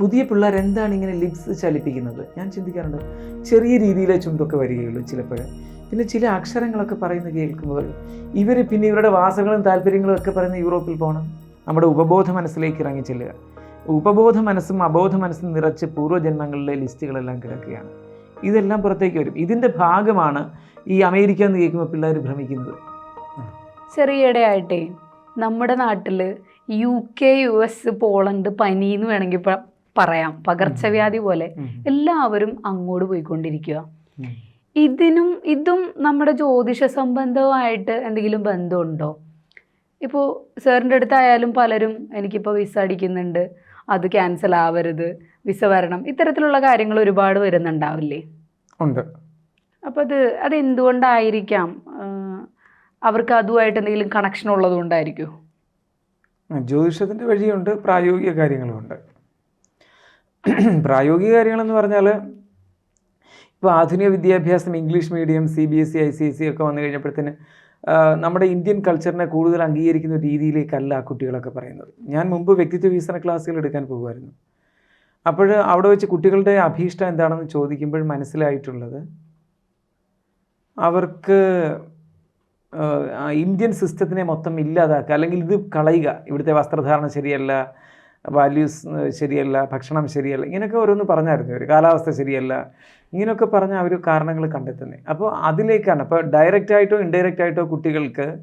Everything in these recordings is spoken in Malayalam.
പുതിയ പിള്ളേർ എന്താണ് ഇങ്ങനെ ലിപ്സ് ചലിപ്പിക്കുന്നത്? ഞാൻ ചിന്തിക്കാറുണ്ട് ചെറിയ രീതിയിലെ ചുണ്ടൊക്കെ വരികയുള്ളൂ ചിലപ്പോൾ. പിന്നെ ചില അക്ഷരങ്ങളൊക്കെ പറയുന്നത് കേൾക്കുമ്പോൾ ഇവർ പിന്നെ ഇവരുടെ വാസകളും താല്പര്യങ്ങളും ഒക്കെ പറയുന്ന യൂറോപ്പിൽ പോകണം നമ്മുടെ ഉപബോധ മനസ്സിലേക്ക് ഇറങ്ങി ചെല്ലുക. ഉപബോധ മനസ്സും അബോധ മനസ്സും നിറച്ച് പൂർവജന്മങ്ങളിലെ ലിസ്റ്റുകളെല്ലാം കിടക്കുകയാണ്. ഇതെല്ലാം പുറത്തേക്ക് വരും. ഇതിന്റെ ഭാഗമാണ് ഈ അമേരിക്ക എന്ന് കേൾക്കുമ്പോൾ പിള്ളേർ ഭ്രമിക്കുന്നത്. ചെറിയയിടെയായിട്ടേ നമ്മുടെ നാട്ടിൽ U K U S Poland പനി എന്ന് വേണമെങ്കിൽ പറയാം. പകർച്ചവ്യാധി പോലെ. എല്ലാവരും അങ്ങോട്ട് പോയിക്കൊണ്ടിരിക്കുക ഇതിനും ഇതും നമ്മുടെ ജ്യോതിഷ സംബന്ധമായിട്ട് എന്തെങ്കിലും ബന്ധമുണ്ടോ? ഇപ്പോൾ സാറിന്റെ അടുത്തായാലും പലരും എനിക്കിപ്പോൾ വിസ അടിക്കുന്നുണ്ട്. അത് ക്യാൻസൽ ആവരുത്. വിസ വരണം. ഇത്തരത്തിലുള്ള കാര്യങ്ങൾ ഒരുപാട് വരുന്നുണ്ടാവില്ലേ? ഉണ്ട്. അപ്പോൾ അത് അത് എന്തുകൊണ്ടായിരിക്കാം? അവർക്ക് അതുമായിട്ട് എന്തെങ്കിലും കണക്ഷൻ ഉള്ളതുകൊണ്ടായിരിക്കും? ജ്യോതിഷത്തിന്റെ വഴിയുണ്ട്. പ്രായോഗിക കാര്യങ്ങളുമുണ്ട്. പ്രായോഗിക കാര്യങ്ങളെന്ന് പറഞ്ഞാൽ ഇപ്പോൾ ആധുനിക വിദ്യാഭ്യാസം English medium C B S E I C S E ഒക്കെ വന്നു കഴിഞ്ഞപ്പോഴത്തേന് നമ്മുടെ ഇന്ത്യൻ കൾച്ചറിനെ കൂടുതൽ അംഗീകരിക്കുന്ന രീതിയിലേക്കല്ല കുട്ടികളൊക്കെ പറയുന്നത്. ഞാൻ മുമ്പ് വ്യക്തിത്വ വികസന ക്ലാസ്സുകൾ എടുക്കാൻ പോകുമായിരുന്നു. അപ്പോൾ അവിടെ വെച്ച് കുട്ടികളുടെ അഭീഷ്ടം എന്താണെന്ന് ചോദിക്കുമ്പോൾ മനസ്സിലായിട്ടുള്ളത് അവർക്ക് ഇന്ത്യൻ സിസ്റ്റത്തിനെ മൊത്തം ഇല്ലാതാക്കുക അല്ലെങ്കിൽ ഇത് കളയുക. ഇവിടുത്തെ വസ്ത്രധാരണ ശരിയല്ല വാല്യൂസ് ശരിയല്ല ഭക്ഷണം ശരിയല്ല ഇങ്ങനെയൊക്കെ ഓരോന്ന് പറഞ്ഞായിരുന്നു ഒരു കാലാവസ്ഥ ശരിയല്ല ഇങ്ങനെയൊക്കെ പറഞ്ഞ അവർ കാരണങ്ങൾ കണ്ടെത്തുന്നത് അപ്പോൾ അതിലേക്കാണ് അപ്പോൾ ഡയറക്റ്റ് ആയിട്ടോ ഇൻഡയറക്റ്റ് ആയിട്ടോ കുട്ടികൾക്ക്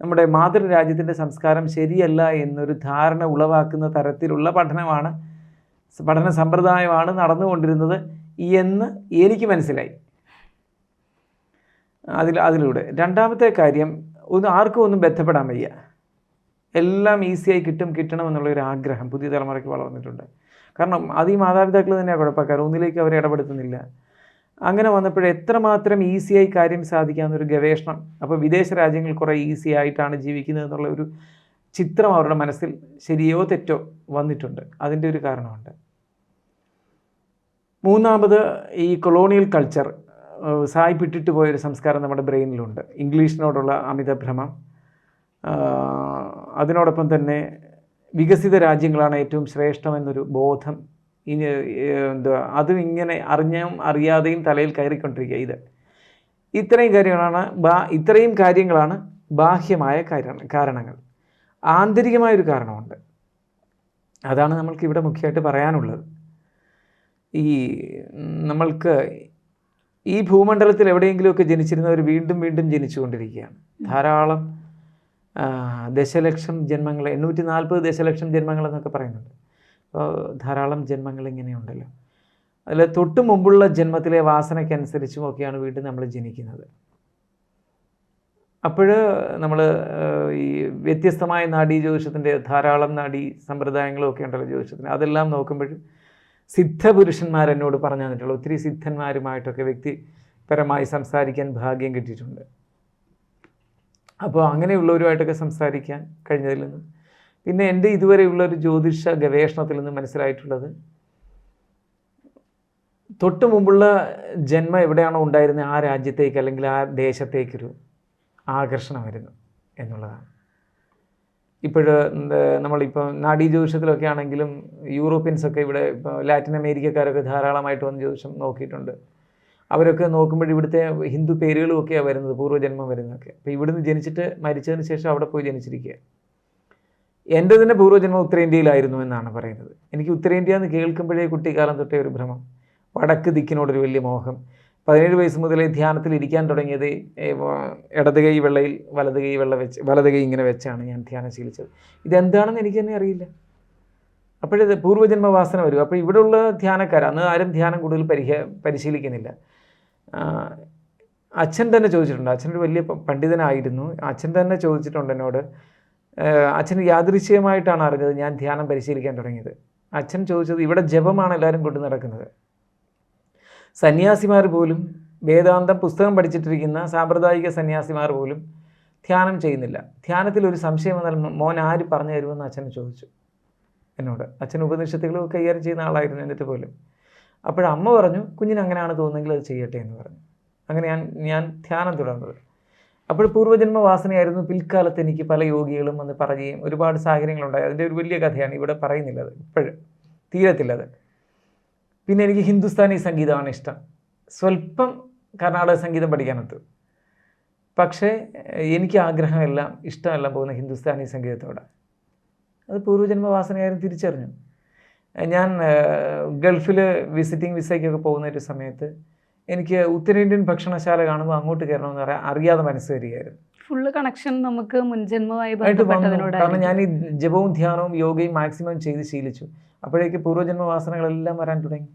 നമ്മുടെ മാതൃരാജ്യത്തിന്റെ സംസ്കാരം ശരിയല്ല എന്നൊരു ധാരണ ഉളവാക്കുന്ന തരത്തിലുള്ള പഠനമാണ് പഠന സമ്പ്രദായമാണ് നടന്നുകൊണ്ടിരുന്നത് എന്ന് എനിക്ക് മനസ്സിലായി. അതിൽ അതിലൂടെ. രണ്ടാമത്തെ കാര്യം ഒന്ന് ആർക്കും ഒന്നും ബന്ധപ്പെടാൻ വയ്യ. എല്ലാം ഈസിയായി കിട്ടും കിട്ടണം എന്നുള്ള ഒരു ആഗ്രഹം പുതിയ തലമുറയ്ക്ക് വളർന്നിട്ടുണ്ട്. കാരണം അത് ഈ മാതാപിതാക്കൾ തന്നെയാണ് കുഴപ്പക്കാർ ഒന്നിലേക്ക് അവരെ ഇടപെടുത്തുന്നില്ല. അങ്ങനെ വന്നപ്പോൾ എത്രമാത്രം ഈസിയായി കാര്യം സാധിക്കാവുന്നൊരു ഗവേഷണം. അപ്പോൾ വിദേശ രാജ്യങ്ങൾ കുറേ ഈസി ആയിട്ടാണ് ജീവിക്കുന്നത് എന്നുള്ള ഒരു ചിത്രം അവരുടെ മനസ്സിൽ ശരിയോ തെറ്റോ വന്നിട്ടുണ്ട്. അതിന്റെ ഒരു കാരണമുണ്ട്. മൂന്നാമത് ഈ കൊളോണിയൽ കൾച്ചർ സായിപ്പിട്ടിട്ട് പോയൊരു സംസ്കാരം നമ്മുടെ ബ്രെയിനിലുണ്ട്. ഇംഗ്ലീഷിനോടുള്ള അമിത ഭ്രമം അതിനോടൊപ്പം തന്നെ വികസിത രാജ്യങ്ങളാണ് ഏറ്റവും ശ്രേഷ്ഠമെന്നൊരു ബോധം ഇനി എന്താ അതും ഇങ്ങനെ അറിഞ്ഞും അറിയാതെയും തലയിൽ കയറിക്കൊണ്ടിരിക്കുക ഇത്. ഇത്രയും കാര്യങ്ങളാണ് ബാ ഇത്രയും കാര്യങ്ങളാണ് ബാഹ്യമായ കാരണ കാരണങ്ങൾ. ആന്തരികമായൊരു കാരണമുണ്ട്. അതാണ് നമ്മൾക്ക് ഇവിടെ മുഖ്യമായിട്ട് പറയാനുള്ളത്. ഈ നമ്മൾക്ക് ഈ ഭൂമണ്ഡലത്തിൽ എവിടെയെങ്കിലുമൊക്കെ ജനിച്ചിരുന്നവർ വീണ്ടും വീണ്ടും ജനിച്ചുകൊണ്ടിരിക്കുകയാണ്. ധാരാളം ദശലക്ഷം ജന്മങ്ങൾ എണ്ണൂറ്റി നാൽപ്പത് ദശലക്ഷം ജന്മങ്ങൾ എന്നൊക്കെ പറയുന്നുണ്ട്. അപ്പോൾ ധാരാളം ജന്മങ്ങൾ ഇങ്ങനെയുണ്ടല്ലോ. അതിൽ തൊട്ട് മുമ്പുള്ള ജന്മത്തിലെ വാസനയ്ക്കനുസരിച്ചും ഒക്കെയാണ് വീണ്ടും നമ്മൾ ജനിക്കുന്നത്. അപ്പോൾ നമ്മൾ ഈ വ്യത്യസ്തമായ നാഡീ ജ്യോതിഷത്തിന്റെ ധാരാളം നാഡീ സമ്പ്രദായങ്ങളും ഒക്കെ ഉണ്ടല്ലോ ജ്യോതിഷത്തിന്. അതെല്ലാം നോക്കുമ്പോഴും സിദ്ധപുരുഷന്മാരെന്നോട് പറഞ്ഞു തന്നിട്ടുള്ള ഒത്തിരി സിദ്ധന്മാരുമായിട്ടൊക്കെ വ്യക്തിപരമായി സംസാരിക്കാൻ ഭാഗ്യം കിട്ടിയിട്ടുണ്ട്. അപ്പോൾ അങ്ങനെയുള്ളവരുമായിട്ടൊക്കെ സംസാരിക്കാൻ കഴിഞ്ഞതിൽ നിന്ന്. പിന്നെ എന്റെ ഇതുവരെയുള്ള ഒരു ജ്യോതിഷ ഗവേഷണത്തിൽ നിന്ന് മനസ്സിലായിട്ടുള്ളത് തൊട്ട് മുമ്പുള്ള ജന്മം എവിടെയാണോ ഉണ്ടായിരുന്നത് ആ രാജ്യത്തേക്ക് അല്ലെങ്കിൽ ആ ദേശത്തേക്കൊരു ആകർഷണം വരുന്നു എന്നുള്ളതാണ് ഇപ്പോൾ നമ്മളിപ്പോൾ നാഡീ ജ്യോതിഷത്തിലൊക്കെ ആണെങ്കിലും യൂറോപ്യൻസൊക്കെ ഇവിടെ ഇപ്പോൾ ലാറ്റിൻ അമേരിക്കക്കാരൊക്കെ ധാരാളമായിട്ട് വന്ന് ജ്യോതിഷം നോക്കിയിട്ടുണ്ട്. അവരൊക്കെ നോക്കുമ്പോൾ ഇവിടുത്തെ ഹിന്ദു പേരുകളും ഒക്കെയാണ് വരുന്നത് പൂർവജന്മം വരുന്നതൊക്കെ. അപ്പോൾ ഇവിടുന്ന് ജനിച്ചിട്ട് മരിച്ചതിന് ശേഷം അവിടെ പോയി ജനിച്ചിരിക്കുക. എന്റെ തന്നെ പൂർവജന്മം ഉത്തരേന്ത്യയിലായിരുന്നു എന്നാണ് പറയുന്നത്. എനിക്ക് ഉത്തരേന്ത്യ എന്ന് കേൾക്കുമ്പോഴേ കുട്ടിക്കാലം തൊട്ടേ ഒരു ഭ്രമം. വടക്ക് ദിക്കിനോടൊരു വലിയ മോഹം. പതിനേഴ് വയസ്സ് മുതലേ ധ്യാനത്തിൽ ഇരിക്കാൻ തുടങ്ങിയത് ഇടത് കൈ വെള്ളയിൽ വലത് കൈ വെള്ള വെച്ച് വലത് കൈ ഇങ്ങനെ വെച്ചാണ് ഞാൻ ധ്യാനം ശീലിച്ചത്. ഇതെന്താണെന്ന് എനിക്ക് തന്നെ അറിയില്ല. അപ്പോഴത് പൂർവജന്മ വാസന വരും. അപ്പോൾ ഇവിടെയുള്ള ധ്യാനക്കാർ അന്ന് ആരും ധ്യാനം കൂടുതൽ പരിഹ പരിശീലിക്കുന്നില്ല. അച്ഛൻ തന്നെ ചോദിച്ചിട്ടുണ്ട്. അച്ഛനൊരു വലിയ പണ്ഡിതനായിരുന്നു. അച്ഛൻ തന്നെ ചോദിച്ചിട്ടുണ്ട് എന്നോട്. അച്ഛൻ യാദൃശ്യമായിട്ടാണ് അറിഞ്ഞത് ഞാൻ ധ്യാനം പരിശീലിക്കാൻ തുടങ്ങിയത്. അച്ഛൻ ചോദിച്ചത് ഇവിടെ ജപമാണ് എല്ലാവരും കൊണ്ടു നടക്കുന്നത്. സന്യാസിമാർ പോലും വേദാന്തം പുസ്തകം പഠിച്ചിട്ടിരിക്കുന്ന സാമ്പ്രദായിക സന്യാസിമാർ പോലും ധ്യാനം ചെയ്യുന്നില്ല. ധ്യാനത്തിൽ ഒരു സംശയം വന്നാൽ മോൻ ആര് പറഞ്ഞു തരുമെന്ന് അച്ഛൻ ചോദിച്ചു. എന്നോട്. അച്ഛൻ ഉപനിഷത്തുകൾ കൈകാര്യം ചെയ്യുന്ന ആളായിരുന്നു എന്നിട്ട് പോലും. അപ്പോഴമ്മ പറഞ്ഞു കുഞ്ഞിന് അങ്ങനെയാണ് തോന്നുന്നെങ്കിൽ അത് ചെയ്യട്ടെ എന്ന് പറഞ്ഞു. അങ്ങനെ ഞാൻ ഞാൻ ധ്യാനം തുടർന്നത്. അപ്പോൾ പൂർവജന്മ വാസനയായിരുന്നു പിൽക്കാലത്ത് എനിക്ക് പല യോഗികളും വന്ന് പറയുകയും ഒരുപാട് സാഹചര്യങ്ങളുണ്ടായി. അതിന്റെ ഒരു വലിയ കഥയാണ് ഇവിടെ പറയുന്നില്ലത് ഇപ്പോഴും തീരത്തില്ല അത് പിന്നെ എനിക്ക് ഹിന്ദുസ്ഥാനി സംഗീതമാണ് ഇഷ്ടം. സ്വല്പം കർണാടക സംഗീതം പഠിക്കാനത്തു. പക്ഷേ എനിക്ക് ആഗ്രഹമെല്ലാം ഇഷ്ടമെല്ലാം പോകുന്ന ഹിന്ദുസ്ഥാനി സംഗീതത്തോടെ. അത് പൂർവജന്മ വാസനയായിരുന്നു തിരിച്ചറിഞ്ഞു. ഞാൻ ഗൾഫിൽ വിസിറ്റിംഗ് വിസയ്ക്കൊക്കെ പോകുന്ന ഒരു സമയത്ത് എനിക്ക് ഉത്തരേന്ത്യൻ ഭക്ഷണശാല കാണുമ്പോൾ അങ്ങോട്ട് കയറണമെന്ന് പറയാൻ അറിയാതെ മനസ്സ് വരികയായിരുന്നു. ഫുള്ള് കണക്ഷൻ നമുക്ക് മുൻജന്മമായി കാരണം ഞാൻ ഈ ജപവും ധ്യാനവും യോഗയും മാക്സിമം ചെയ്ത് ശീലിച്ചു. അപ്പോഴേക്ക് പൂർവജന്മ വാസനകളെല്ലാം വരാൻ തുടങ്ങി.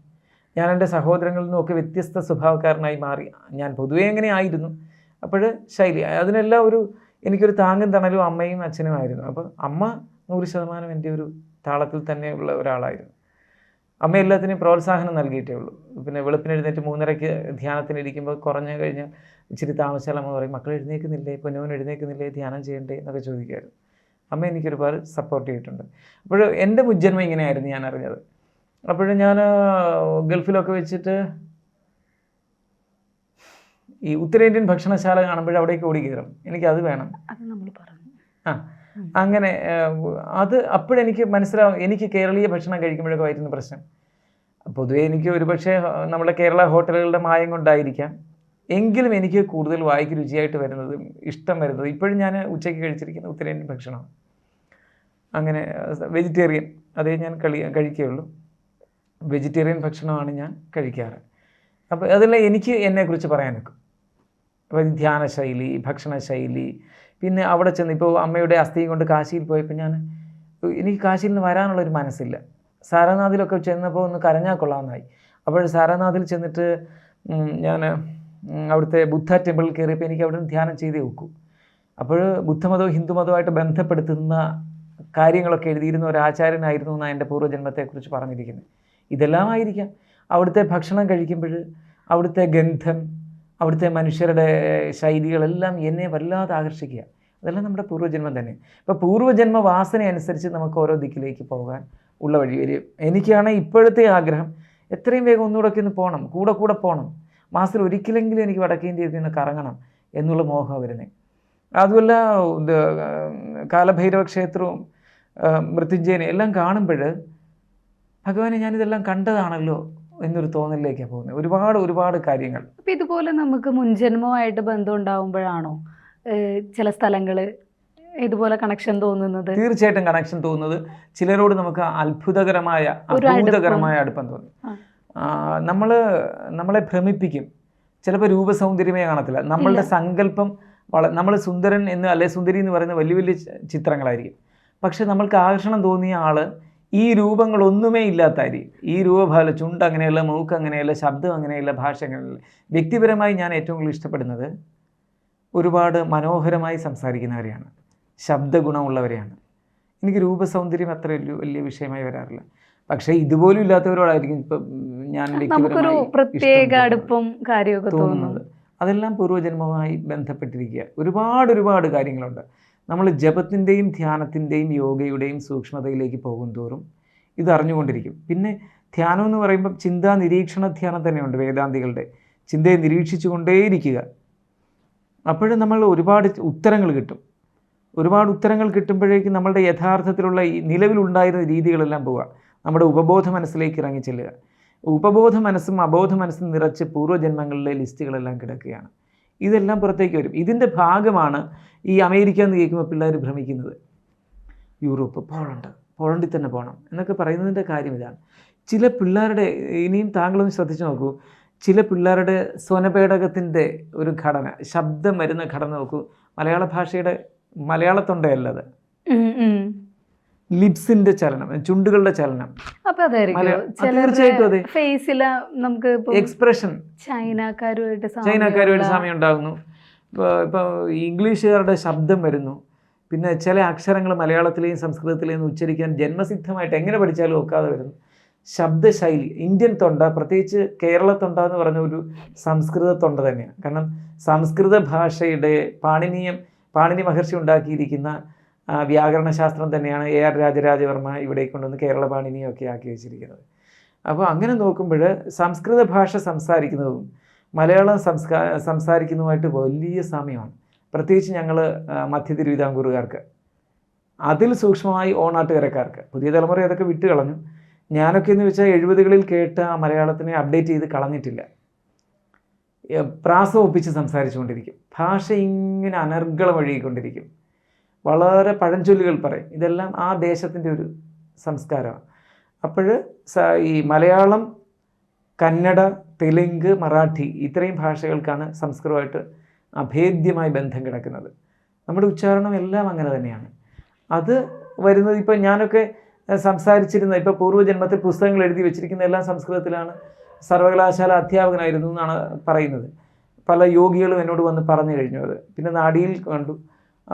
ഞാൻ എന്റെ സഹോദരങ്ങളിൽ നിന്നൊക്കെ വ്യത്യസ്ത സ്വഭാവക്കാരനായി മാറി. ഞാൻ പൊതുവേ എങ്ങനെ ആയിരുന്നു. അപ്പോൾ ശൈലി അതിനെല്ലാം ഒരു എനിക്കൊരു താങ്ങും തണലും അമ്മയും അച്ഛനുമായിരുന്നു. അപ്പോൾ അമ്മ നൂറ് ശതമാനം എന്റെ ഒരു താളത്തിൽ തന്നെയുള്ള ഒരാളായിരുന്നു. അമ്മ എല്ലാത്തിനും പ്രോത്സാഹനം നൽകിയിട്ടേ ഉള്ളൂ. പിന്നെ വെളുപ്പിന് എഴുന്നേറ്റ് മൂന്നരയ്ക്ക് ധ്യാനത്തിന് ഇരിക്കുമ്പോൾ കുറഞ്ഞു കഴിഞ്ഞാൽ ഇച്ചിരി താമസിച്ചാൽ അമ്മ പറയും മക്കൾ എഴുന്നേൽക്കുന്നില്ലേ? പൊന്നുവൻ എഴുന്നേൽക്കുന്നില്ലേ? ധ്യാനം ചെയ്യണ്ടേ? എന്നൊക്കെ ചോദിക്കുമായിരുന്നു അമ്മ എനിക്ക് ഒരുപാട് സപ്പോർട്ട് ചെയ്തിട്ടുണ്ട്. അപ്പോൾ എന്റെ മുജ്ജന്മം ഇങ്ങനെയായിരുന്നു ഞാൻ അറിഞ്ഞത്. അപ്പോഴും ഞാൻ ഗൾഫിലൊക്കെ വെച്ചിട്ട് ഈ ഉത്തരേന്ത്യൻ ഭക്ഷണശാല കാണുമ്പോൾ അവിടേക്ക് ഓടി കയറും. എനിക്കത് വേണം. അത് നമ്മൾ പറഞ്ഞു. ആ. അങ്ങനെ അത് അപ്പോഴെനിക്ക് മനസ്സിലാവും എനിക്ക് കേരളീയ ഭക്ഷണം കഴിക്കുമ്പോഴൊക്കെ വരുന്ന പ്രശ്നം. പൊതുവേ എനിക്ക് ഒരുപക്ഷെ നമ്മുടെ കേരള ഹോട്ടലുകളുടെ മായം കൊണ്ടായിരിക്കാം. എങ്കിലും എനിക്ക് കൂടുതൽ വായിക്ക് രുചിയായിട്ട് വരുന്നത് ഇഷ്ടം വരുന്നത് ഇപ്പോഴും ഞാൻ ഉച്ചയ്ക്ക് കഴിച്ചിരിക്കുന്ന ഉത്തരേന്ത്യൻ ഭക്ഷണം അങ്ങനെ വെജിറ്റേറിയൻ അതേ ഞാൻ കളി കഴിക്കുകയുള്ളൂ. വെജിറ്റേറിയൻ ഭക്ഷണമാണ് ഞാൻ കഴിക്കാറ്. അപ്പോൾ അതെല്ലാം എനിക്ക് എന്നെക്കുറിച്ച് പറയാൻ നിൽക്കും അപ്പോൾ ധ്യാനശൈലി ഭക്ഷണശൈലി ഭക്ഷണ ശൈലി പിന്നെ അവിടെ ചെന്ന് ഇപ്പോൾ അമ്മയുടെ അസ്ഥിയും കൊണ്ട് കാശിയിൽ പോയപ്പോൾ ഞാൻ എനിക്ക് കാശിയിൽ നിന്ന് വരാനുള്ളൊരു മനസ്സില്ല. സാരനാഥിലൊക്കെ ചെന്നപ്പോൾ ഒന്ന് കരഞ്ഞാൽ കൊള്ളാമെന്നായി അപ്പോൾ സാരനാഥിൽ ചെന്നിട്ട് ഞാൻ അവിടുത്തെ ബുദ്ധ ടെമ്പിളിൽ കയറിയപ്പോൾ എനിക്ക് അവിടെ നിന്ന് ധ്യാനം ചെയ്തേ വെക്കൂ അപ്പോൾ ബുദ്ധമതവും ഹിന്ദുമതവുമായിട്ട് ബന്ധപ്പെടുത്തുന്ന കാര്യങ്ങളൊക്കെ എഴുതിയിരുന്ന ഒരു ആചാര്യനായിരുന്നു എന്നാണ് എന്റെ പൂർവജന്മത്തെക്കുറിച്ച് പറഞ്ഞിരിക്കുന്നത്. ഇതെല്ലാം ആയിരിക്കാം അവിടുത്തെ ഭക്ഷണം കഴിക്കുമ്പോൾ അവിടുത്തെ ഗന്ധം അവിടുത്തെ മനുഷ്യരുടെ ശൈലികളെല്ലാം എന്നെ വല്ലാതെ ആകർഷിക്കുക. അതെല്ലാം നമ്മുടെ പൂർവജന്മം തന്നെ. ഇപ്പോൾ പൂർവജന്മ വാസന അനുസരിച്ച് നമുക്ക് ഓരോ ദിക്കിലേക്ക് പോകാൻ ഉള്ള വഴി വരും എനിക്കാണ് ഇപ്പോഴത്തെ ആഗ്രഹം. എത്രയും വേഗം ഒന്നുകൂടെ ഒന്ന് പോകണം കൂടെ കൂടെ പോകണം മാസത്തിൽ ഒരിക്കലെങ്കിലും എനിക്ക് വടക്കേ ഇന്ത്യയിൽ നിന്ന് കറങ്ങണം എന്നുള്ള മോഹം വരുന്നത് അതുമല്ല ഇത് കാലഭൈരവ ക്ഷേത്രവും മൃത്യുഞ്ജയനും എല്ലാം കാണുമ്പോൾ ഭഗവാനെ ഞാനിതെല്ലാം കണ്ടതാണല്ലോ. എന്നൊരു തോന്നലിലേക്കാണ് പോകുന്നത്. ഒരുപാട് ഒരുപാട് കാര്യങ്ങൾ. ഇതുപോലെ നമുക്ക് മുൻജന്മമായിട്ട് ബന്ധം ഉണ്ടാവുമ്പോഴാണോ ചില സ്ഥലങ്ങൾ ഇതുപോലെ കണക്ഷൻ തോന്നുന്നത്? തീർച്ചയായിട്ടും കണക്ഷൻ തോന്നുന്നത്. ചിലരോട് നമുക്ക് അത്ഭുതകരമായ അത്ഭുതകരമായ അടുപ്പം. തോന്നും. നമ്മൾ നമ്മളെ ഭ്രമിപ്പിക്കും. ചിലപ്പോൾ രൂപസൗന്ദര്യമേ കാണത്തില്ല. നമ്മളുടെ സങ്കല്പം വള നമ്മൾ സുന്ദരൻ എന്ന് അല്ലെ സുന്ദരി എന്ന് പറയുന്ന വലിയ വലിയ ചിത്രങ്ങളായിരിക്കും. പക്ഷെ നമ്മൾക്ക് ആകർഷണം തോന്നിയ ആൾ ഈ രൂപങ്ങളൊന്നുമേ ഇല്ലാത്തായിരിക്കും ഈ രൂപഭാല ചുണ്ട് അങ്ങനെയല്ല മൂക്ക് അങ്ങനെയല്ല ശബ്ദം അങ്ങനെയല്ല ഭാഷ അങ്ങനെയല്ല. വ്യക്തിപരമായി ഞാൻ ഏറ്റവും കൂടുതൽ ഇഷ്ടപ്പെടുന്നത് ഒരുപാട് മനോഹരമായി സംസാരിക്കുന്നവരെയാണ്. ശബ്ദഗുണമുള്ളവരെയാണ്. എനിക്ക് രൂപസൗന്ദര്യം അത്ര വലിയ വലിയ വിഷയമായി വരാറില്ല. പക്ഷേ ഇതുപോലും ഇല്ലാത്തവരോടായിരിക്കും ഇപ്പം ഞാൻ നമുക്കൊരു പ്രത്യേക അടുപ്പം കാര്യമൊക്കെ തോന്നുന്നത്. അതെല്ലാം പൂർവജന്മവുമായി ബന്ധപ്പെട്ടിരിക്കുക. ഒരുപാട് ഒരുപാട് കാര്യങ്ങളുണ്ട്. നമ്മൾ ജപത്തിന്റെയും ധ്യാനത്തിന്റെയും യോഗയുടെയും സൂക്ഷ്മതയിലേക്ക് പോകും തോറും ഇത് അറിഞ്ഞുകൊണ്ടിരിക്കും. പിന്നെ ധ്യാനം എന്ന് പറയുമ്പം ചിന്താ നിരീക്ഷണ ധ്യാനം തന്നെയുണ്ട് വേദാന്തികളുടെ. ചിന്തയെ നിരീക്ഷിച്ചുകൊണ്ടേയിരിക്കുക. അപ്പോഴും നമ്മൾ ഒരുപാട് ഉത്തരങ്ങൾ കിട്ടും. ഒരുപാട് ഉത്തരങ്ങൾ കിട്ടുമ്പോഴേക്കും നമ്മളുടെ യഥാർത്ഥത്തിലുള്ള ഈ നിലവിലുണ്ടായിരുന്ന രീതികളെല്ലാം പോവുക. നമ്മുടെ ഉപബോധ മനസ്സിലേക്ക് ഇറങ്ങി ചെല്ലുക ഉപബോധ മനസ്സും അബോധ മനസ്സും നിറച്ച് പൂർവജന്മങ്ങളിലെ ലിസ്റ്റുകളെല്ലാം കിടക്കുകയാണ്. ഇതെല്ലാം പുറത്തേക്ക് വരും. ഇതിന്റെ ഭാഗമാണ് ഈ അമേരിക്ക എന്ന് കേൾക്കുമ്പോൾ പിള്ളേർ ഭ്രമിക്കുന്നത്. യൂറോപ്പ് പോളണ്ട് പോളണ്ടിൽ തന്നെ പോകണം എന്നൊക്കെ പറയുന്നതിന്റെ കാര്യം ഇതാണ്. ചില പിള്ളേരുടെ ഇനിയും താങ്കളൊന്ന് ശ്രദ്ധിച്ചു നോക്കൂ. ചില പിള്ളേരുടെ സ്വനപേടകത്തിന്റെ ഒരു ഘടന ശബ്ദം വരുന്ന ഘടന നോക്കൂ. മലയാള ഭാഷയുടെ മലയാളത്തൊണ്ടയല്ലത് ഉം. ചലനം ചുണ്ടുകളുടെ ചലനം. അപ്പൊ തീർച്ചയായിട്ടും അതെ. ഫേസിൽ നമുക്ക് എക്സ്പ്രഷൻ. ചൈനക്കാരുമായിട്ട് ചൈനക്കാരുമായിട്ട് സാമ്യം ഉണ്ടാകുന്നു ഇപ്പൊ ഇംഗ്ലീഷുകാരുടെ ശബ്ദം വരുന്നു. പിന്നെ ചില അക്ഷരങ്ങൾ മലയാളത്തിലെയും സംസ്കൃതത്തിലെയും ഉച്ചരിക്കാൻ ജന്മസിദ്ധമായിട്ട് എങ്ങനെ പഠിച്ചാലും ഒക്കാതെ വരുന്നു. ശബ്ദശൈലി ഇന്ത്യൻ തൊണ്ട പ്രത്യേകിച്ച് കേരള തൊണ്ട എന്ന് പറഞ്ഞ ഒരു സംസ്കൃത തൊണ്ട തന്നെയാണ്. കാരണം സംസ്കൃത ഭാഷയുടെ പാണിനീയം പാണിനി മഹർഷി ഉണ്ടാക്കിയിരിക്കുന്ന വ്യാകരണശാസ്ത്രം തന്നെയാണ് എ ആർ രാജരാജവർമ്മ ഇവിടെ കൊണ്ടുവന്ന് കേരള പാണിനിയൊക്കെ ആക്കി വെച്ചിരിക്കുന്നത്. അപ്പോൾ അങ്ങനെ നോക്കുമ്പോൾ സംസ്കൃത ഭാഷ സംസാരിക്കുന്നതും മലയാളം സംസ്കാ സംസാരിക്കുന്നതുമായിട്ട് വലിയ സമയമാണ്. പ്രത്യേകിച്ച് ഞങ്ങൾ മധ്യ തിരുവിതാംകൂറുകാർക്ക്. അതിൽ സൂക്ഷ്മമായി ഓണാട്ടുകരക്കാർക്ക്. പുതിയ തലമുറ അതൊക്കെ വിട്ട് കളഞ്ഞു. ഞാനൊക്കെ എന്ന് വെച്ചാൽ എഴുപതുകളിൽ കേട്ട ആ മലയാളത്തിനെ അപ്ഡേറ്റ് ചെയ്ത് കളഞ്ഞിട്ടില്ല. പ്രാസം ഒപ്പിച്ച് സംസാരിച്ചുകൊണ്ടിരിക്കും. ഭാഷ ഇങ്ങനെ അനർഗളം ഒഴുകിക്കൊണ്ടിരിക്കും വളരെ പഴഞ്ചൊല്ലുകൾ പറയും. ഇതെല്ലാം ആ ദേശത്തിന്റെ ഒരു സംസ്കാരമാണ്. അപ്പോൾ ഈ മലയാളം കന്നഡ തെലുങ്ക് മറാഠി ഇത്രയും ഭാഷകൾക്കാണ് സംസ്കൃതമായിട്ട് അഭേദ്യമായ ബന്ധം കിടക്കുന്നത്. നമ്മുടെ ഉച്ചാരണം എല്ലാം അങ്ങനെ തന്നെയാണ്. അത് വരുന്നത് ഇപ്പോൾ ഞാനൊക്കെ സംസാരിച്ചിരുന്ന ഇപ്പോൾ പൂർവജന്മത്തിൽ പുസ്തകങ്ങൾ എഴുതി വെച്ചിരിക്കുന്ന എല്ലാം സംസ്കൃതത്തിലാണ്. സർവകലാശാല അധ്യാപകനായിരുന്നു എന്നാണ് പറയുന്നത്. പല യോഗികളും എന്നോട് വന്ന് പറഞ്ഞു കഴിഞ്ഞു അത്. പിന്നെ നാടിയിൽ കണ്ടു.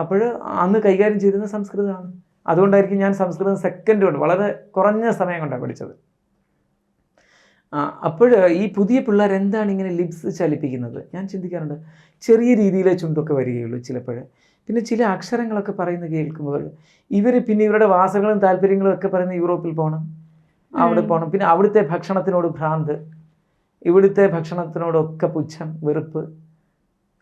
അപ്പോൾ അന്ന് കൈകാര്യം ചെയ്തിരുന്ന സംസ്കൃതമാണ്. അതുകൊണ്ടായിരിക്കും ഞാൻ സംസ്കൃതം സെക്കൻഡ് കൊണ്ട് വളരെ കുറഞ്ഞ സമയം കൊണ്ടാണ് പഠിച്ചത്. അപ്പോൾ ഈ പുതിയ പിള്ളേർ എന്താണ് ഇങ്ങനെ ലിപ്സ് ചലിപ്പിക്കുന്നത്? ഞാൻ ചിന്തിക്കാറുണ്ട്. ചെറിയ രീതിയിലെ ചുണ്ടൊക്കെ വരികയുള്ളൂ ചിലപ്പോൾ പിന്നെ ചില അക്ഷരങ്ങളൊക്കെ പറയുന്നത് കേൾക്കുമ്പോൾ ഇവർ പിന്നെ ഇവരുടെ വാസകളും താല്പര്യങ്ങളും ഒക്കെ പറയുന്ന യൂറോപ്പിൽ പോകണം അവിടെ. പോകണം പിന്നെ അവിടുത്തെ ഭക്ഷണത്തിനോട് ഭ്രാന്ത് ഇവിടുത്തെ ഭക്ഷണത്തിനോടൊക്കെ പുച്ഛം വെറുപ്പ്.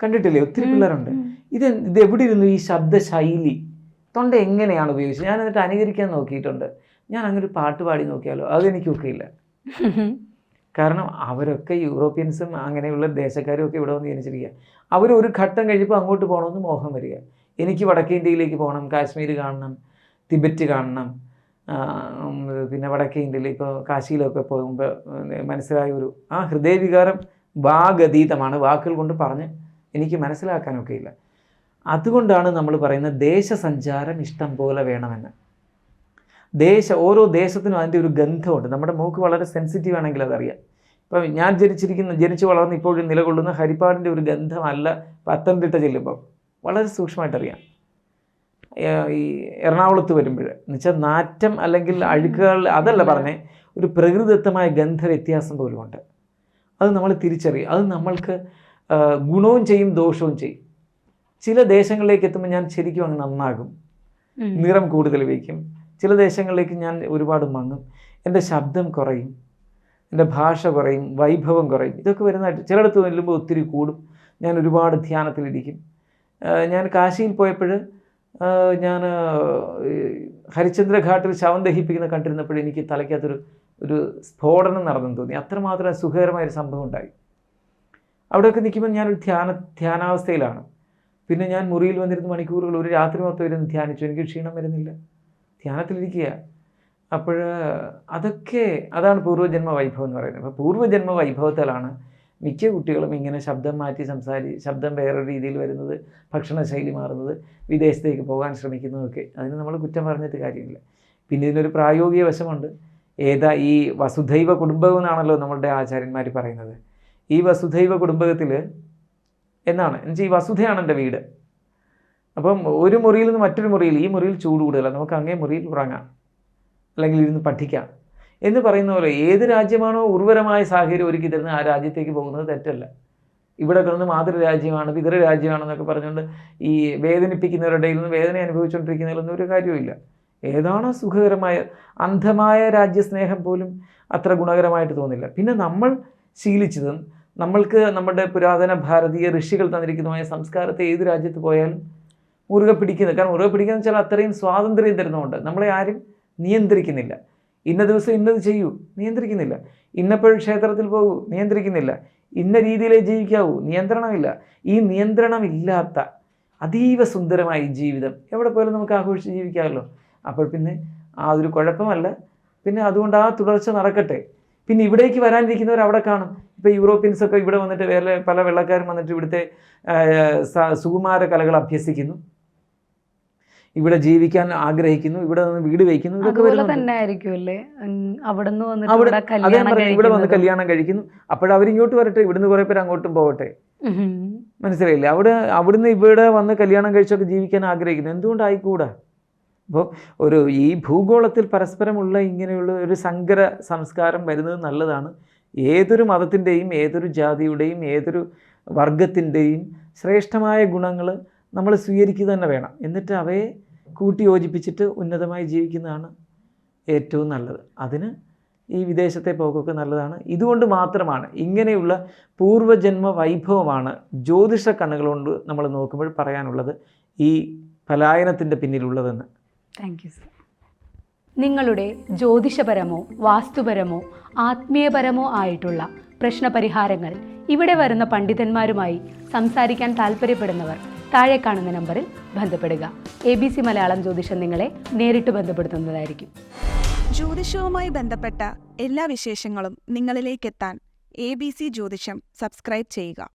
കണ്ടിട്ടില്ലേ? ഒത്തിരി പിള്ളേരുണ്ട്. ഇത് ഇത് എവിടെ ഇരുന്നു ഈ ശബ്ദശൈലി? തൊണ്ട എങ്ങനെയാണ് ഉപയോഗിച്ചത്? ഞാൻ എന്നിട്ട് അനുകരിക്കാൻ നോക്കിയിട്ടുണ്ട്. ഞാൻ അങ്ങനെ ഒരു പാട്ട് പാടി നോക്കിയാലോ? അതെനിക്ക് ഒക്കെയില്ല കാരണം അവരൊക്കെ യൂറോപ്യൻസും അങ്ങനെയുള്ള ദേശക്കാരും ഒക്കെ ഇവിടെ വന്ന് ജനിച്ചിരിക്കുക അവർ ഒരു ഘട്ടം കഴിയുമ്പോൾ അങ്ങോട്ട് പോകണമെന്ന് മോഹം വരിക. എനിക്ക് വടക്കേ ഇന്ത്യയിലേക്ക് പോകണം കാശ്മീർ കാണണം തിബറ്റ് കാണണം പിന്നെ വടക്കേ ഇന്ത്യയിൽ ഇപ്പോൾ കാശിയിലൊക്കെ പോകുമ്പോൾ മനസ്സിലായ ഒരു ആ ഹൃദയവികാരം വാഗതീതമാണ്. വാക്കുകൾ കൊണ്ട് പറഞ്ഞ് എനിക്ക് മനസ്സിലാക്കാനൊക്കെ ഇല്ല അതുകൊണ്ടാണ് നമ്മൾ പറയുന്നത് ദേശസഞ്ചാരം ഇഷ്ടം പോലെ വേണമെന്ന്. ദേശ ഓരോ ദേശത്തിനും അതിന്റെ ഒരു ഗന്ധമുണ്ട്. നമ്മുടെ മൂക്ക് വളരെ സെൻസിറ്റീവ് ആണെങ്കിൽ അതറിയാം. ഇപ്പം ഞാൻ ജനിച്ചിരിക്കുന്ന ജനിച്ച് വളർന്ന് ഇപ്പോഴും നിലകൊള്ളുന്ന ഹരിപ്പാടിന്റെ ഒരു ഗന്ധമല്ല പത്തനംതിട്ട ചെല്ലുമ്പം. വളരെ സൂക്ഷ്മമായിട്ടറിയാം. അറിയാം ഈ എറണാകുളത്ത് വരുമ്പോൾ. എന്നുവെച്ചാൽ നാറ്റം അല്ലെങ്കിൽ അഴുക്കുകൾ അതല്ല പറഞ്ഞേ ഒരു പ്രകൃതിദത്തമായ ഗന്ധ വ്യത്യാസം പോലും ഉണ്ട് അത് നമ്മൾ തിരിച്ചറിയും. അത് നമ്മൾക്ക് ഗുണവും ചെയ്യും ദോഷവും ചെയ്യും. ചില ദേശങ്ങളിലേക്ക് എത്തുമ്പോൾ ഞാൻ ശരിക്കും അങ്ങ് നന്നാകും. നിറം കൂടുതൽ വയ്ക്കും. ചില ദേശങ്ങളിലേക്ക് ഞാൻ ഒരുപാട് മങ്ങും. എന്റെ ശബ്ദം കുറയും. എന്റെ ഭാഷ കുറയും. വൈഭവം കുറയും. ഇതൊക്കെ വരുന്നതായിട്ട് ചിലയിടത്ത് ചെല്ലുമ്പോൾ ഒത്തിരി കൂടും. ഞാൻ ഒരുപാട് ധ്യാനത്തിലിരിക്കും. ഞാൻ കാശിയിൽ പോയപ്പോൾ ഞാൻ ഹരിചന്ദ്ര ഘാട്ടിൽ ശവം ദഹിപ്പിക്കുന്ന കണ്ടിരുന്നപ്പോൾ എനിക്ക് തലയ്ക്കകത്തൊരു ഒരു സ്ഫോടനം നടന്നെന്ന് തോന്നി. അത്രമാത്രം സുഖകരമായൊരു സംഭവം ഉണ്ടായി. അവിടെയൊക്കെ നിൽക്കുമ്പോൾ ഞാനൊരു ധ്യാന ധ്യാനാവസ്ഥയിലാണ്. പിന്നെ ഞാൻ മുറിയിൽ വന്നിരുന്ന മണിക്കൂറുകൾ ഒരു രാത്രി മൊത്തം ഇരുന്ന് ധ്യാനിച്ചു. എനിക്ക് ക്ഷീണം വരുന്നില്ല. ധ്യാനത്തിലിരിക്കുക അപ്പോൾ അതൊക്കെ അതാണ് പൂർവജന്മ വൈഭവം എന്ന് പറയുന്നത്. അപ്പോൾ പൂർവജന്മ വൈഭവത്തിലാണ് മിക്ക കുട്ടികളും ഇങ്ങനെ ശബ്ദം മാറ്റി സംസാരി ശബ്ദം വേറെ രീതിയിൽ വരുന്നത് ഭക്ഷണശൈലി മാറുന്നത് വിദേശത്തേക്ക് പോകാൻ ശ്രമിക്കുന്നതൊക്കെ. അതിന് നമ്മൾ കുറ്റം പറഞ്ഞിട്ട് കാര്യമില്ല. പിന്നെ ഇതിനൊരു പ്രായോഗിക വശമുണ്ട്. ഏതാ ഈ വസുധൈവ കുടുംബം എന്നാണല്ലോ നമ്മളുടെ ആചാര്യന്മാർ പറയുന്നത്. ഈ വസുധൈവ കുടുംബകത്തിൽ എന്നാണ്? എന്നുവെച്ചാൽ ഈ വസുധയാണ് എന്റെ വീട്. അപ്പം ഒരു മുറിയിൽ നിന്ന് മറ്റൊരു മുറിയിൽ ഈ മുറിയിൽ ചൂട് കൂടുതലാണ് നമുക്ക് അങ്ങേ മുറിയിൽ ഉറങ്ങാം. അല്ലെങ്കിൽ ഇരുന്ന് പഠിക്കാം. എന്ന് പറയുന്ന പോലെ ഏത് രാജ്യമാണോ ഉർവരമായ സാഹചര്യം ഒരുക്കി തരുന്നത് ആ രാജ്യത്തേക്ക് പോകുന്നത് തെറ്റല്ല. ഇവിടെ കിടന്ന് മാതൃരാജ്യമാണ് പിതൃരാജ്യമാണെന്നൊക്കെ പറഞ്ഞുകൊണ്ട് ഈ വേദനിപ്പിക്കുന്നവരുടെ ഇടയിൽ നിന്ന് വേദന അനുഭവിച്ചുകൊണ്ടിരിക്കുന്നതിലൊന്നും ഒരു കാര്യമില്ല ഏതാണോ സുഖകരമായ അന്ധമായ രാജ്യസ്നേഹം പോലും അത്ര ഗുണകരമായിട്ട് തോന്നില്ല. പിന്നെ നമ്മൾ ശീലിച്ചതും നമ്മൾക്ക് നമ്മുടെ പുരാതന ഭാരതീയ ഋഷികൾ തന്നിരിക്കുന്നതുമായ സംസ്കാരത്തെ ഏത് രാജ്യത്ത് പോയാലും മുറുകെ പിടിക്കുന്നത് കാരണം മുറുകെ പിടിക്കുന്ന വെച്ചാൽ അത്രയും സ്വാതന്ത്ര്യം തരുന്നതുകൊണ്ട് നമ്മളെ ആരും നിയന്ത്രിക്കുന്നില്ല. ഇന്ന ദിവസം ഇന്നത് ചെയ്യൂ നിയന്ത്രിക്കുന്നില്ല. ഇന്നപ്പോഴും ക്ഷേത്രത്തിൽ പോകൂ നിയന്ത്രിക്കുന്നില്ല. ഇന്ന രീതിയിലേ ജീവിക്കാവൂ നിയന്ത്രണമില്ല. ഈ നിയന്ത്രണമില്ലാത്ത അതീവ സുന്ദരമായ ജീവിതം എവിടെ പോയാലും നമുക്ക് ആഘോഷിച്ച് ജീവിക്കാമല്ലോ. അപ്പോൾ പിന്നെ ആ ഒരു കുഴപ്പമല്ല. പിന്നെ അതുകൊണ്ട് ആ തുടർച്ച നടക്കട്ടെ. പിന്നെ ഇവിടേക്ക് വരാനിരിക്കുന്നവർ അവിടെ കാണും. ഇപ്പോൾ യൂറോപ്യൻസ് ഒക്കെ ഇവിടെ വന്നിട്ട് വേറെ പല വെള്ളക്കാരും വന്നിട്ട് ഇവിടുത്തെ സുകുമാര കലകൾ അഭ്യസിക്കുന്നു. ഇവിടെ ജീവിക്കാൻ ആഗ്രഹിക്കുന്നു. ഇവിടെ നിന്ന് വീട് വയ്ക്കുന്നു. ഇതൊക്കെ തന്നെ ആയിരിക്കുമല്ലേ? അവിടെ ഇവിടെ വന്ന്. കല്യാണം കഴിക്കുന്നു. അപ്പോഴവരിങ്ങോട്ട് വരട്ടെ ഇവിടുന്ന് കുറേ പേര് അങ്ങോട്ടും പോകട്ടെ. മനസ്സിലായില്ലേ? അവിടെ അവിടുന്ന് ഇവിടെ വന്ന് കല്യാണം കഴിച്ചൊക്കെ ജീവിക്കാൻ ആഗ്രഹിക്കുന്നു. എന്തുകൊണ്ടായിക്കൂടാ? അപ്പോൾ ഒരു ഈ ഭൂഗോളത്തിൽ പരസ്പരമുള്ള ഇങ്ങനെയുള്ള ഒരു സങ്കര സംസ്കാരം വരുന്നത് നല്ലതാണ്. ഏതൊരു മതത്തിന്റെയും ഏതൊരു ജാതിയുടെയും ഏതൊരു വർഗത്തിന്റെയും ശ്രേഷ്ഠമായ ഗുണങ്ങൾ നമ്മൾ സ്വീകരിക്കുക തന്നെ വേണം. എന്നിട്ട് അവയെ കൂട്ടി യോജിപ്പിച്ചിട്ട് ഉന്നതമായി ജീവിക്കുന്നതാണ് ഏറ്റവും നല്ലത്. അതിന് ഈ വിദേശത്തെ പോക്കൊക്കെ നല്ലതാണ്. ഇതുകൊണ്ട് മാത്രമാണ് ഇങ്ങനെയുള്ള പൂർവജന്മ വൈഭവമാണ് ജ്യോതിഷ കണ്ണുകൾ കൊണ്ട് നമ്മൾ നോക്കുമ്പോൾ പറയാനുള്ളത് ഈ പലായനത്തിന്റെ പിന്നിലുള്ളതെന്ന്. താങ്ക് യു സർ നിങ്ങളുടെ ജ്യോതിഷപരമോ വാസ്തുപരമോ ആത്മീയപരമോ ആയിട്ടുള്ള പ്രശ്നപരിഹാരങ്ങൾ ഇവിടെ വരുന്ന പണ്ഡിതന്മാരുമായി സംസാരിക്കാൻ താല്പര്യപ്പെടുന്നവർ താഴെ കാണുന്ന നമ്പറിൽ ബന്ധപ്പെടുക. എ ബി സി മലയാളം ജ്യോതിഷം നിങ്ങളെ നേരിട്ട് ബന്ധപ്പെടുത്തുന്നതായിരിക്കും. ജ്യോതിഷവുമായി ബന്ധപ്പെട്ട എല്ലാ വിശേഷങ്ങളും നിങ്ങളിലേക്കെത്താൻ എ ബി സി ജ്യോതിഷം സബ്സ്ക്രൈബ് ചെയ്യുക.